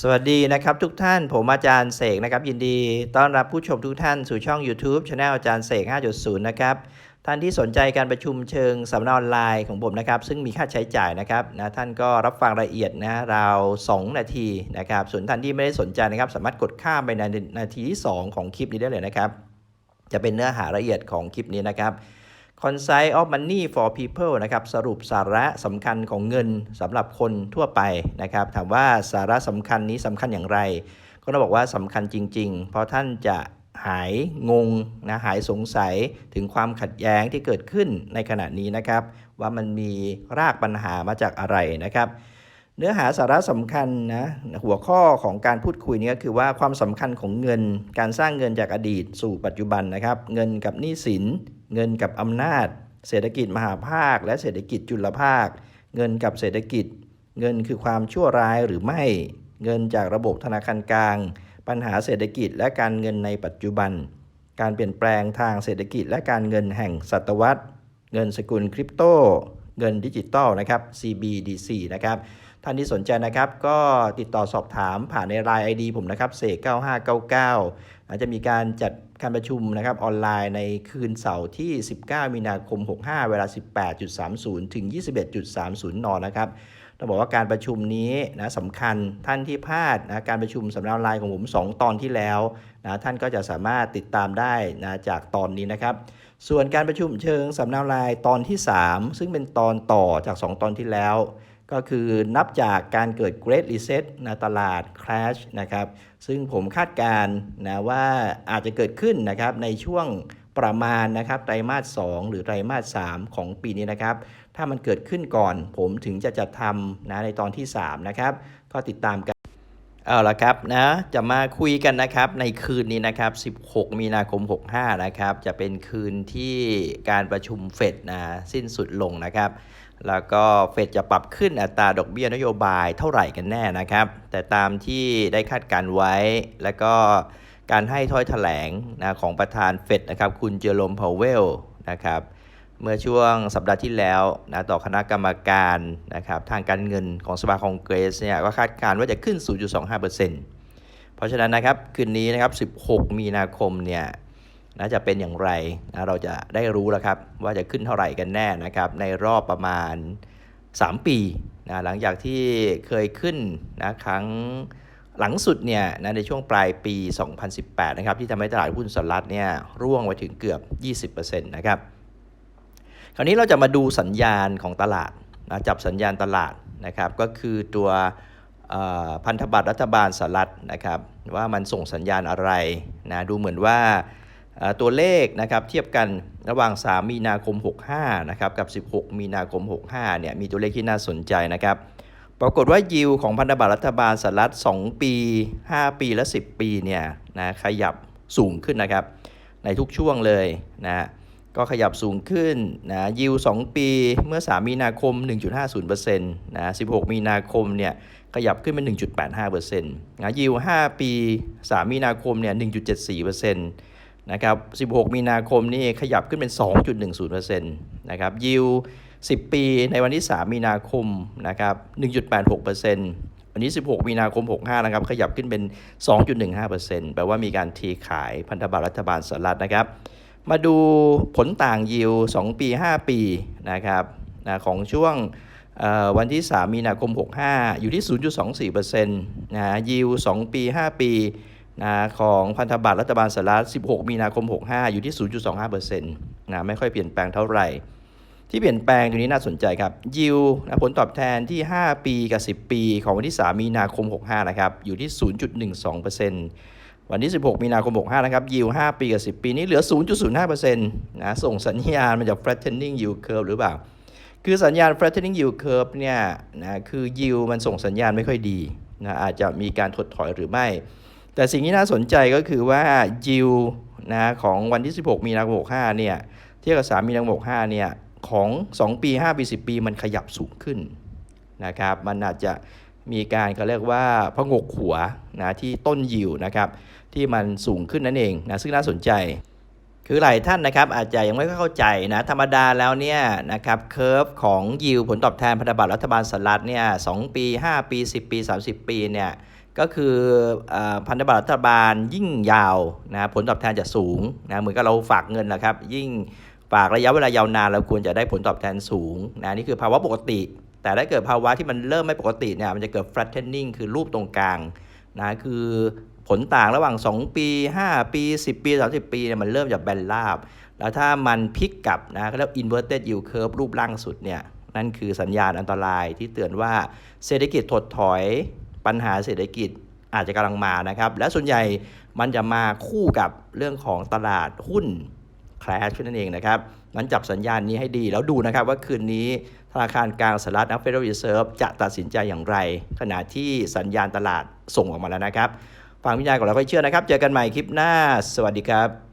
สวัสดีนะครับทุกท่านผมอาจารย์เสกนะครับยินดีต้อนรับผู้ชมทุกท่านสู่ช่อง YouTube Channel อาจารย์เสก 5.0 นะครับท่านที่สนใจการประชุมเชิงสัมมนาออนไลน์ของผมนะครับ ซึ่งมีค่าใช้จ่ายนะครับนะท่านก็รับฟังรายละเอียดนะราว 2 นาทีนะครับส่วนท่านที่ไม่ได้สนใจนะครับ สามารถกดข้ามไปในนาทีที่ 2 ของคลิปนี้ได้เลยนะครับ จะเป็นเนื้อหารายละเอียดของคลิปนี้นะครับ Concise of Money for People นะครับสรุปสาระสำคัญของเงินสำหรับคนทั่วไปนะครับถามว่าสาระสำคัญนี้สำคัญอย่างไร ก็ต้องบอกว่าสำคัญจริง ๆ เพราะท่านจะหายงงนะหายสงสัยถึงความขัดแย้งที่เกิดขึ้นในขณะนี้นะครับ ว่ามันมีรากปัญหามาจากอะไรนะครับ เนื้อหาสาระสำคัญนะหัวข้อของการพูดคุยนี้ก็คือว่าความสำคัญของเงิน การสร้างเงินจากอดีตสู่ปัจจุบันนะครับ เงินกับหนี้สิน เงินกับอำนาจ เศรษฐกิจมหาภาค และเศรษฐกิจจุลภาค เงินกับเศรษฐกิจ เงินคือความชั่วร้ายหรือไม่ เงินจากระบบธนาคารกลาง ปัญหาเศรษฐกิจและการเงินในปัจจุบัน การเปลี่ยนแปลงทางเศรษฐกิจและการเงินแห่งศตวรรษ เงินสกุลคริปโต เงินดิจิตอลนะครับ CBDC นะครับ ท่านที่สนใจนะครับ ก็ติดต่อสอบถามผ่านในไลน์ ID ผมนะครับเสก9599อาจจะมีการจัดการประชุมนะครับออนไลน์ในคืนเสาร์ที่ 19 มีนาคม 65 เวลา 18.30 ถึง 21.30 น นะครับต้องบอกว่าการประชุมนี้นะสำคัญท่านที่พลาดนะการประชุมสำนักออนไลน์ของผม 2 ตอนที่แล้วนะท่านก็จะสามารถติดตามได้นะจากตอนนี้นะครับ ส่วนการประชุมเชิงสำนักออนไลน์ตอนที่ 3 ซึ่งเป็นตอนต่อจาก 2 ตอนที่แล้ว ก็คือนับจากการเกิด Great Reset นตลาด Crash นะครับ ซึ่งผมคาดการณ์นะว่าอาจจะเกิดขึ้นนะครับในช่วงประมาณนะครับไตรมาส 2 หรือไตรมาส 3 ของปีนี้นะครับ ถ้ามันเกิดขึ้นก่อน ผมถึงจะจัดทำนะในตอนที่ 3 นะครับ ก็ติดตามกันเอาละครับนะจะมาคุยกันนะครับในคืนนี้นะครับ 16 มีนาคม 65 นะครับ จะเป็นคืนที่การประชุมเฟดนะสิ้นสุดลงนะครับ แล้วก็เฟดจะปรับขึ้นอัตราดอกเบี้ยนโยบายเท่าไหร่กันแน่นะครับ แต่ตามที่ได้คาดการไว้ แล้วก็การให้ถ้อยแถลงนะของประธานเฟดนะครับ คุณเจอโรมพาวเวลนะครับ เมื่อช่วงสัปดาห์ที่แล้วนะต่อคณะกรรมการนะครับทางการเงินของสภาคองเกรสเนี่ยก็คาดการณ์ว่าจะขึ้น 0.25%เพราะฉะนั้นนะครับคืนนี้นะครับ 16 มีนาคมเนี่ย นะจะเป็นอย่างไรนะเราจะได้รู้แล้วครับว่าจะขึ้นเท่าไหร่กันแน่นะครับในรอบประมาณ 3 ปีนะหลังจากที่เคยขึ้นนะครั้งหลังสุดเนี่ยนะในช่วงปลายปี 2018 นะครับที่ทำให้ตลาดหุ้นสหรัฐเนี่ยร่วงไปถึงเกือบ 20%นะครับคราวนี้เราจะมาดูสัญญาณของตลาดนะจับสัญญาณตลาดนะครับก็คือตัวพันธบัตรรัฐบาลสหรัฐนะครับว่ามันส่งสัญญาณอะไรนะดูเหมือนว่า ตัวเลขนะครับเทียบกันระหว่าง 3 มีนาคม 65 นะครับกับ 16 มีนาคม 65 เนี่ยมีตัวเลขที่น่าสนใจนะครับ ปรากฏว่ายิวของพันธบัตรรัฐบาลสหรัฐ 2 ปี 5 ปีและ 10 ปีเนี่ยนะขยับสูงขึ้นนะครับ ในทุกช่วงเลยนะก็ขยับสูงขึ้นนะยิว 2 ปีเมื่อ 3 มีนาคม 1.50%นะ16 มีนาคมเนี่ยขยับขึ้นเป็น 1.85%นะยิว 5 ปี 3 มีนาคมเนี่ย1.74% นะครับ 16 มีนาคมนี่ขยับขึ้นเป็น 2.10%นะครับ ยิว 10 ปีในวันที่ 3 มีนาคมนะครับ 1.86%วันนี้ 16 มีนาคม 65 นะครับ ขยับขึ้นเป็น 2.15%แปลว่ามีการทีขายพันธบัตรรัฐบาลสหรัฐนะครับ มาดูผลต่างยิว 2 ปี 5 ปีนะครับนะของช่วงวันที่ 3 มีนาคม 65 อยู่ที่ 0.24%นะยิว 2 ปี 5 ปี นะของพันธบัตรรัฐบาลสหรัฐ 16 มีนาคม 65 อยู่ที่ 0.25%นะไม่ค่อยเปลี่ยนแปลงเท่าไหร่ ที่เปลี่ยนแปลงตรงนี้น่าสนใจครับ ยิวนะผลตอบแทนที่ 5 ปีกับ 10 ปี ของวันที่ 3 มีนาคม 65 นะครับ อยู่ที่ 0.12%วันที่ 16 มีนาคม 65 นะครับ ยิว 5 ปีกับ 10 ปีนี้เหลือ 0.05%นะ ส่งสัญญาณมาจาก flattening yield curve หรือเปล่า คือสัญญาณ flattening yield curve เนี่ยนะ คือ yield มันส่งสัญญาณไม่ค่อยดีนะ อาจจะมีการถดถอยหรือไม่ แต่สิ่งที่น่าสนใจก็คือว่า yield นะของวันที่ 16 มีนาคม65เนี่ยเทียบกับ3มีนาคม65เนี่ยของ 2 ปี 5 ปี 10 ปีมันขยับสูงขึ้นนะครับมันอาจจะมีการเขาเรียกว่าพงกหัวนะที่ต้นยิวนะครับที่มันสูงขึ้นนั่นเองนะซึ่งน่าสนใจ คือหลายท่านนะครับอาจจะยังไม่เข้าใจนะธรรมดาแล้วเนี่ยนะครับเคอร์ฟของยิวผลตอบแทนพันธบัตรรัฐบาลสหรัฐเนี่ยสปี 5 ปี 10 ปี 30 ปีเนี่ย ก็คืออพันธบัตรรัฐบาลยิ่งยาวนะผลตอบแทนจะสูงนะเหมือนกับเราฝากเงินนะครับ ยิ่งฝากระยะเวลายาวนานเราควรจะได้ผลตอบแทนสูงนะนี่คือภาวะปกติ แต่ถ้าเกิดภาวะที่มันเริ่มไม่ปกติเนี่ยมันจะเกิด flattening คือรูปตรงกลางนะคือผลต่างระหว่าง 2 ปี 5 ปี 10 ปี 30 ปีเนี่ยมันเริ่มจากแบนราบ แล้วถ้ามันพลิกกลับนะเขาเรียก inverted yield curve รูปล่างสุดเนี่ยนั่นคือสัญญาณอันตรายที่เตือนว่าเศรษฐกิจถดถอย ปัญหาเศรษฐกิจอาจจะกำลังมานะครับ และส่วนใหญ่มันจะมาคู่กับเรื่องของตลาดหุ้น crash นั่นเองนะครับ นั้นจับสัญญาณนี้ให้ดี แล้วดูนะครับว่าคืนนี้ธนาคารกลางสหรัฐนะ Federal Reserve จะตัดสินใจอย่างไร ขณะที่สัญญาณตลาดส่งออกมาแล้วนะครับ ฟังวิญญาณก่อนแล้วค่อยเชื่อนะครับ เจอกันใหม่คลิปหน้า สวัสดีครับ